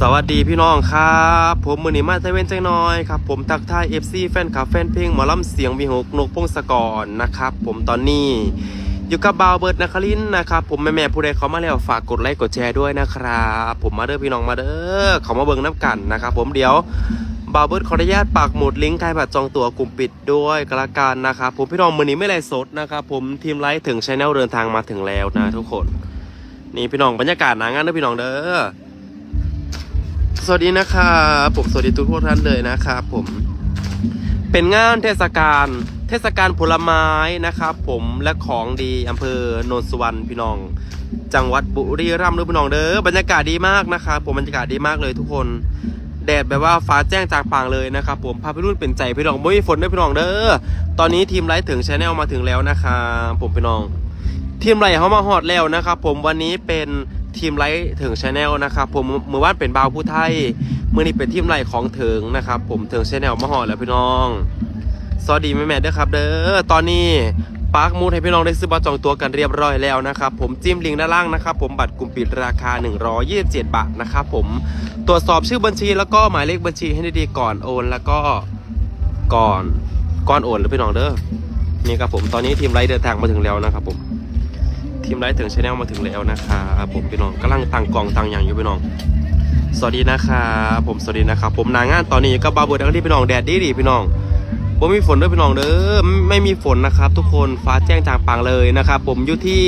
สวัสดีพี่น้องครับ ผมมือนีมาเซเว่นจังน้อยครับ ผมทักทาย FC แฟนคลับแฟนเพลงหมอลำเสียงวีหกนกพงศกรนะครับ ผมตอนนี้อยู่กับบาวเบิร์ดนครินนะครับ ผมแม่ๆผู้ใดเขามาแล้วฝากกดไลค์กดแชร์ด้วยนะครับ ผมมาเด้อพี่น้องมาเด้อเขามาเบิ่งน้ำกันนะครับ ผมเดี๋ยวบาวเบิร์ดขออนุญาตปักหมุดลิงก์ทายบัตรจองตั๋วกลุ่มปิดด้วยกละกันนะครับผมพี่น้องมือนี้ไม่ไรสดนะครับผมทีมไลฟ์ถึงชแนลเดินทางมาถึงแล้วนะทุกคน นี่พี่น้องบรรยากาศหนางานเด้อพี่น้องเด้อ สวัสดีนะครับผมสวัสดีทุกท่านเลยนะครับผม เป็นงานเทศกาลเทศกาลผลไม้นะครับผมและของดีอำเภอโนนสุวรรณพี่น้อง จังหวัดบุรีรัมย์ด้วยพี่น้องเด้อบรรยากาศดีมากนะครับผมบรรยากาศดีมากเลยทุกคนแดดแบบว่าฟ้าแจ้งจากปางเลยนะครับผมพาพี่รุ่นเป็นใจพี่น้องไม่มีฝนด้วยพี่น้องเด้อตอนนี้ทีมไลฟ์ถึงชาแนลมาถึงแล้วนะครับผมพี่น้อง ทีมไลท์เขามาฮอดแล้วนะครับผมวันนี้เป็น ทีมไลท์ถึงชาแนลนะครับผมเมื่อวานเป็นบาวผู้ไทยเมื่อนี้เป็นทีมไลท์ของถึงนะครับ ผมถึงชาแนลมาฮอแล้วพี่น้องสวัสดีแม่แม่ด้วยครับ เด้อตอนนี้ปาร์คมูดให้พี่น้องได้ซื้อบัตรจองตัวกันเรียบร้อยแล้วนะครับผมจิ้มลิงก์ด้านล่างนะครับผมบัตรกลุ่มปิดราคา 127 บาทนะครับผมตรวจสอบชื่อบัญชีแล้วก็หมายเลขบัญชีให้ดีๆก่อนโอน แล้วก็ก่อนก่อนโอนแล้วพี่น้องเด้อนี่ครับผมตอนนี้ทีมไลท์เดินทางมาถึงแล้วนะครับผม ทีมไลฟ์ถึงชาแนลมาถึงแล้วนะครับผมพี่น้องกำลังตั้งกล่องตั้งอย่างอยู่พี่น้อง สวัสดีนะครับผมสวัสดีนะครับผมนางงานตอนนี้ก็บาเบิร์ดที่พี่น้องแดดดีดีพี่น้องผมมีฝนด้วยพี่น้องเด้อไม่มีฝนนะครับ ทุกคนฟ้าแจ้งจางปางเลยนะครับ ผมอยู่ที่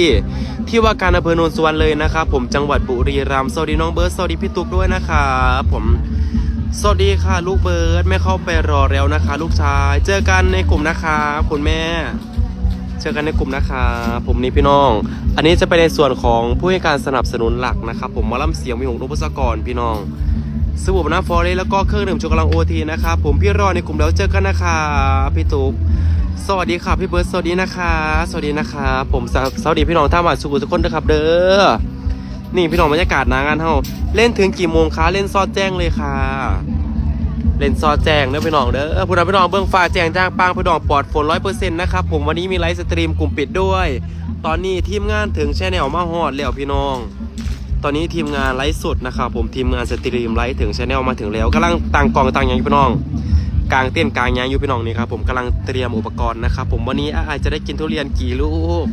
ที่ว่าการอำเภอโนนสุวรรณเลยนะครับ ผมจังหวัดบุรีรัมย์สวัสดีน้องเบิร์ดสวัสดีพี่ตุ๊กด้วยนะครับผมสวัสดีค่ะ ลูกเบิร์ดไม่เข้าไปรอแล้วนะคะ ลูกชาย เจอกันในกลุ่มนะครับคุณแม่ เจอกันในกลุ่มนะครับผมนี่พี่น้อง อันนี้จะเป็นในส่วนของผู้ให้การสนับสนุนหลักนะครับ ผมมาล่ำเสียงมีหงนุพศกรพี่น้องสบู่น้ำฟอร์เรสแล้วก็เครื่องดื่มชูกำลังโอทีนะครับผมพี่รอในกลุ่มแล้วเจอกันนะครับพี่ตุ๊กสวัสดีครับพี่เบิร์ดสวัสดีนะคะ สวัสดีนะครับผมสวัสดีพี่น้องท่ามาสุขุทุกคนนะครับ เด้อนี่พี่น้องบรรยากาศนางานเฮาเล่นถึงกี่โมงคะเล่นซอดแจ้งเลยค่ะ เล่นซอแจงเด้อพี่น้องเด้อผู้นำพี่น้องเบื้องฟ้าแจงจ้างปางพี่น้องปลอดฝนร้อยเปอร์เซ็นต์นะครับผมวันนี้มีไลฟ์สตรีมกลุ่มปิดด้วย ตอนนี้ทีมงานถึงแชแนลมาฮอดแล้วพี่น้อง ตอนนี้ทีมงานไลฟ์สดนะครับผมทีมงานสตรีมไลฟ์ถึงแชแนลมาถึงแล้วกำลังตั้งกล่องตั้งอย่างพี่น้องกลางเต้นกลางยางอยู่พี่น้องนี่ครับผมกำลังเตรียมอุปกรณ์นะครับผมวันนี้อาจจะได้กินทุเรียนกี่ลูก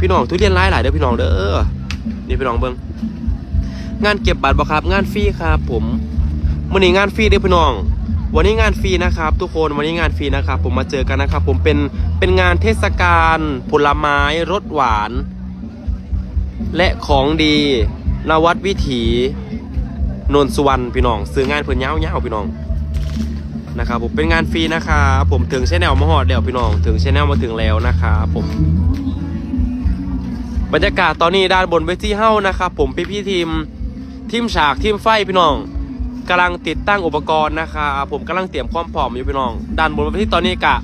พี่น้องทุเรียนหลายหลายเด้อพี่น้องเด้อนี่พี่น้องเบิ้งงานเก็บบัตรบ่ครับ งานฟรีครับผม วันนี้งานฟรีเด้อพี่น้อง วันนี้งานฟรีนะครับ ทุกคนวันนี้งานฟรีนะครับ ผมมาเจอกันนะครับ ผมเป็นเป็นงานเทศกาลผลไม้รสหวาน และของดีนวัดวิถีนนทสุวรรณพี่น้องซื้องานเพื่อนเย้าเย้าพี่น้องนะครับผมเป็นงานฟรีนะครับผมถึงชแนลมาหอดเดี๋ยวพี่น้องถึงชแนลมาถึงแล้วนะครับผม บรรยากาศตอนนี้ด้านบนเวทีเฮ้านะครับผมพี่พี่ทีมทีมฉากทีมไฟพี่น้อง กำลังติดตั้งอุปกรณ์นะครับผมกำลังเตรียมความพร้อมอยู่พี่น้อง ด้านบนเวทีตอนนี้กะ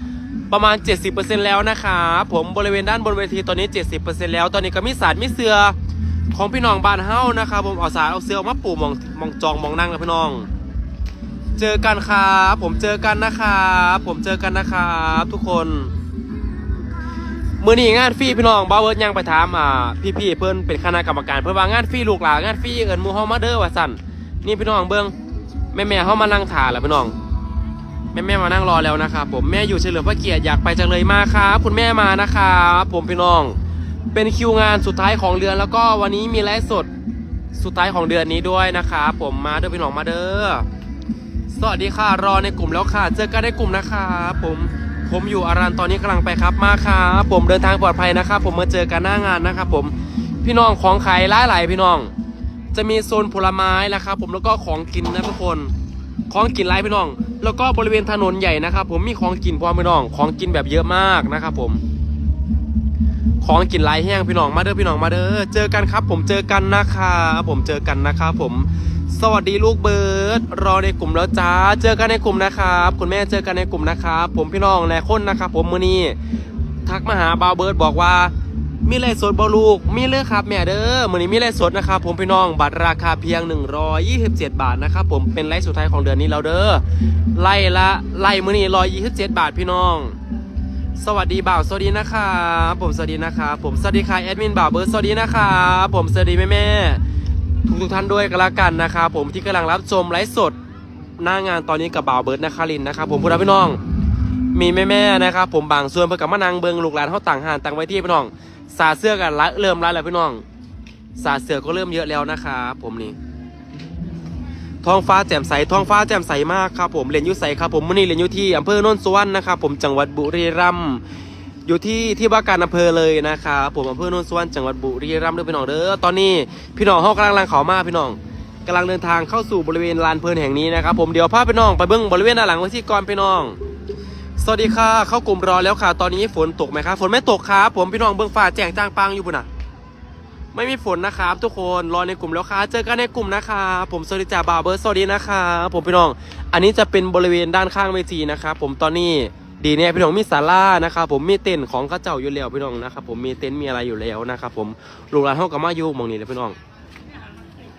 ประมาณ 70%แล้วนะครับผมบริเวณด้านบนเวทีตอนนี้ 70%แล้ว ตอนนี้ก็มีสารมีเสือของพี่น้องบ้านเฮานะครับผมเอาสารเอาเสือมาปูมองมองจองมองนั่งนะพี่น้อง เจอกันครับผมเจอกันนะครับผมเจอกันนะครับทุกคนมื่อนี้งานฟรีพี่น้องบ้าเวิร์ดยังไปถามอ่าพี่ๆเพิ่นเป็นคณะกรรมการเพิ่นว่างานฟรีลูกหลานงานฟรีเอิญมูฮามาเด้อว่าสั่นนี่พี่น้องเบิ้ง แม่แม่เฮามานั่งถ่าแล้วพี่น้อง แม่แม่มานั่งรอแล้วนะครับผมแม่อยู่เฉลิมพระเกียรติอยากไปจังเลยมาครับคุณแม่มานะครับผมพี่น้อง เป็นคิวงานสุดท้ายของเดือนแล้วก็วันนี้มีไลฟ์สดสุดท้ายของเดือนนี้ด้วยนะครับผมมาเด้อพี่น้องมาเด้อสวัสดีค่ะรอในกลุ่มแล้วค่ะ เจอกันในกลุ่มนะครับผมผมอยู่อารันตอนนี้กำลังไปครับมาครับผมเดินทางปลอดภัยนะครับผมมาเจอกันหน้างานนะครับผมพี่น้องของขายหลายหลายๆพี่น้อง จะมีโซนผลไม้นะครับผมแล้วก็ของกินนะทุกคน ของกินหลายพี่น้อง แล้วก็บริเวณถนนใหญ่นะครับผมมีของกินพร้อมพี่น้อง ของกินแบบเยอะมากนะครับผม ของกินหลายแห้งพี่น้องมาเด้อพี่น้องมาเด้อเจอกันครับ ผมเจอกันนะครับผมเจอกันนะครับผม สวัสดีลูกเบิร์ดรอในกลุ่มแล้วจ้าเจอกันในกลุ่มนะครับคุณแม่เจอกันในกลุ่มนะครับผมพี่น้องแหลคนนะครับผมมือนี้ทักมาหาบาวเบิร์ดบอกว่า มีไรสดบอลูก มีเลยครับแม่เด้อมือนี้มีไรสดนะครับผมพี่น้องบัตรราคาเพียง 127 บาทนะครับผมเป็นไลฟ์สุดท้ายของเดือนนี้แล้วเด้อไล่ละไล่มือนี้127 บาทพี่น้อง สวัสดีบ่าวสวัสดีนะครับผมสวัสดีนะครับผมสวัสดีค่ะแอดมินบ่าวเบิร์ดสวัสดีนะครับผมสวัสดีแม่แม่ทุกทุกท่านด้วยกันละกันนะครับผมที่กำลังรับชมไลฟ์สดหน้างานตอนนี้กับบ่าวเบิร์ดนะครินนะครับผมพูดนพี่น้อง มีแม่ๆนะครับผมบางส่วนเพื่อกับมานางเบิงลูกหลานเขาต่างหานต่างไว้ที่พี่น้อง สาเสื้อกันละเริ่มละแล้วพี่น้อง สาเสือก็เริ่มเยอะแล้วนะครับผมนี่ท้องฟ้าแจ่มใสท้องฟ้าแจ่มใสมากครับผมเรียนอยุใสครับผมมื่อนี้เรียนอยู่ที่อำเภอโนนสวรรณนะครับผมจังหวัดบุรีรัมย์อยู่ที่ที่ว่าการอำเภอเลยนะครับผมอำเภอโนนสวรรณจังหวัดบุรีรัมย์ด้วยพี่น้องเด้อตอนนี้พี่น้องเขากำลังลังเขามาพี่น้องกำลังเดินทางเข้าสู่บริเวณลานเพลินแห่งนี้นะครับผมเดี๋ยวพาพี่น้องไปเบิ้องบริเวณด้านหลังไว้ที่ก่อนพี่น้อง สวัสดีค่ะ เข้ากลุ่มรอแล้วค่ะ ตอนนี้ฝนตกไหมครับฝนไม่ตกครับผมพี่น้องเบิ้องฟ้าแจ้งจ้างปังอยู่ปุ่นน่ะไม่มีฝนนะครับ ทุกคนรอในกลุ่มแล้วค่ะเจอกันในกลุ่มนะครับผมสวัสดีจ่าบาเบอร์สวัสดีนะครับผมพี่น้อง อันนี้จะเป็นบริเวณด้านข้างเวทีนะครับผมตอนนี้ดีเนี่ยพี่น้องมีศาลานะครับผมมีเต็นท์ของข้าเจ้าอยู่แล้วพี่น้องนะครับผมมีเต็นท์มีอะไรอยู่แล้วนะครับผมลูกหลานห้องกับมาอยู่มองนี้เลยพี่น้อง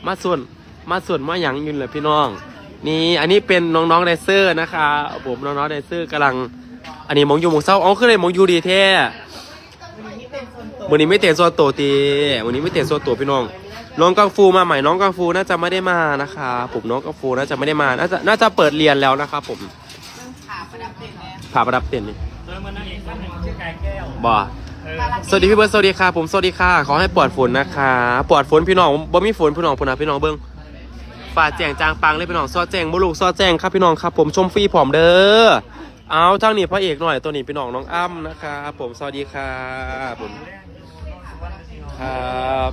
มาส่วนมาส่วนมาหยังยืนเลยพี่น้อง นี่อันนี้เป็นน้องๆแดเซอร์นะคะผมน้องๆแดเซอร์กำลัง อันนี้มองอยู่มองเศร้าอ๋อคือเลยมองอยู่ดีแท้วันนี้ไม่เตะโซนโตตีวันนี้ไม่เตะโซนโตพี่น้องน้องกังฟูมาใหม่น้องกังฟูน่าจะไม่ได้มานะคะผมน้องกังฟูน่าจะไม่ได้มาน่าจะน่าจะเปิดเรียนแล้วนะครับผมผ่าประดับเต็นนี่เออมันเอกท่านหนึ่งชื่อกายแก้วบ่สวัสดีพี่เบิร์ดสวัสดีค่ะผมสวัสดีค่ะ ขอให้ปลอดฝนนะคะปลอดฝนพี่น้องบ่มีฝนพี่น้องพุ่นนะพี่น้องเบิ้ง ฝ่าแจงจางปังเลยพี่น้องซอแจงบุลูกซอแจงครับพี่น้องครับผมชมฟรีผอมเด้อเอาทางนี้พระเอกหน่อยตัวนี้พี่น้องน้องอ้ำนะครับผมสวัสดีค่ะผมครับ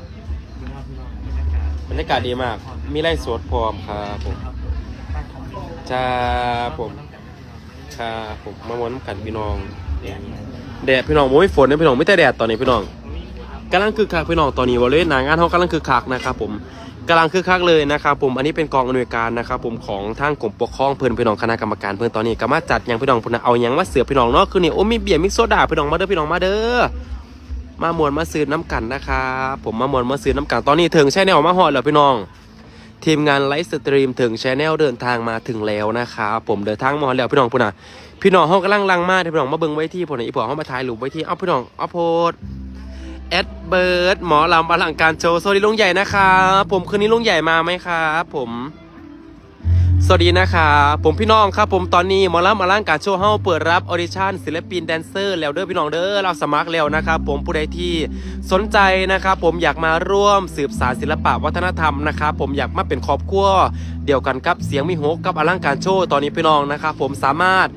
บรรยากาศดีมาก มีไร่สดพร้อมครับผมจ้าผมครับผมมามวนกันพี่น้องแดดพี่น้องโม้ยฝนนะพี่น้องไม่แต่แดดตอนนี้พี่น้องกำลังคึกคักพี่น้องตอนนี้วอลเลย์หนางานเขากำลังคึกคักนะครับผม กำลังคึกคักเลยนะครับผมอันนี้เป็นกองอำนวยการนะครับผมของทางกรมปกครองเพื่อนพี่น้องคณะกรรมการเพื่อนตอนนี้ก็มาจัดอย่างพี่น้องพุ่นะเอาอย่างมาเสือพี่น้องเนาะคือนี่โอ้มีเบียร์มิกโซดาพี่น้องมาเด้อพี่น้องมาเด้อมามวนมาซื้อน้ำกันนะครับผมมามวนมาซื้อน้ำกันตอนนี้ถึงแชแนลมาหอดแล้วพี่น้อง ทีมงานไลฟ์สตรีมถึงแชแนลเดินทางมาถึงแล้วนะครับผมเดินทางมาหอดแล้วพี่น้องพุ่นน่ะพี่น้องเขากำลังลังมาเพี่น้องมาเบิ่งไว้ที่พุ่นน่ะอีพอเขามาถ่ายรูปไว้ที่เอาพี่น้องเอาโพดแอด เบิร์ดหมอลำอลังการโชว์สวัสดีลุงใหญ่นะครับผมคืนนี้ลุงใหญ่มาไหมครับผมสวัสดีนะครับผมพี่น้องครับผมตอนนี้หมอลำอลังการโชว์เฮาเปิดรับออดิชั่นศิลปินแดนเซอร์แล้วเด้อพี่น้องเด้อเราสมัครแล้วนะครับผมผู้ใดที่สนใจนะครับผมอยากมาร่วมสืบสานศิลปะวัฒนธรรมนะครับผมอยากมาเป็นครอบครัวเดียวกันกับเสียงมีโฮกกับอลังการโชว์ตอนนี้พี่น้องนะครับผมสามารถ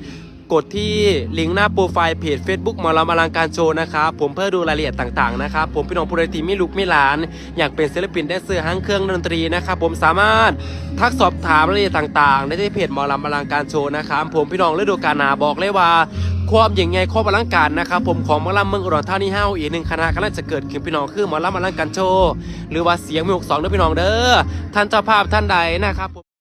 กดที่ลิงก์หน้าโปรไฟล์เพจ Facebook หมอลำอลังการโชว์นะครับผมเพื่อดูรายละเอียดต่างๆนะครับผมพี่น้องผู้ใดที่มีลูกมีหลาน อยากเป็นศิลปินแดนเซอร์ห้างเครื่องดนตรีนะครับผมสามารถทักสอบถามรายละเอียดต่างๆ ได้ที่เพจหมอลำอลังการโชว์นะครับผมพี่น้องฤดูกาลหนาบอกเลยว่าความยิ่งใหญ่ความอลังการนะครับผมของมอลำเมืองอุดรธานีเฮาอีกหนึ่งคณะกำลังจะเกิดขึ้นพี่น้องคือมอลำอลังการโชว์หรือว่าเสียงมีหกสองเด้อพี่น้องเด้อท่านเจ้าภาพท่านใดนะครับ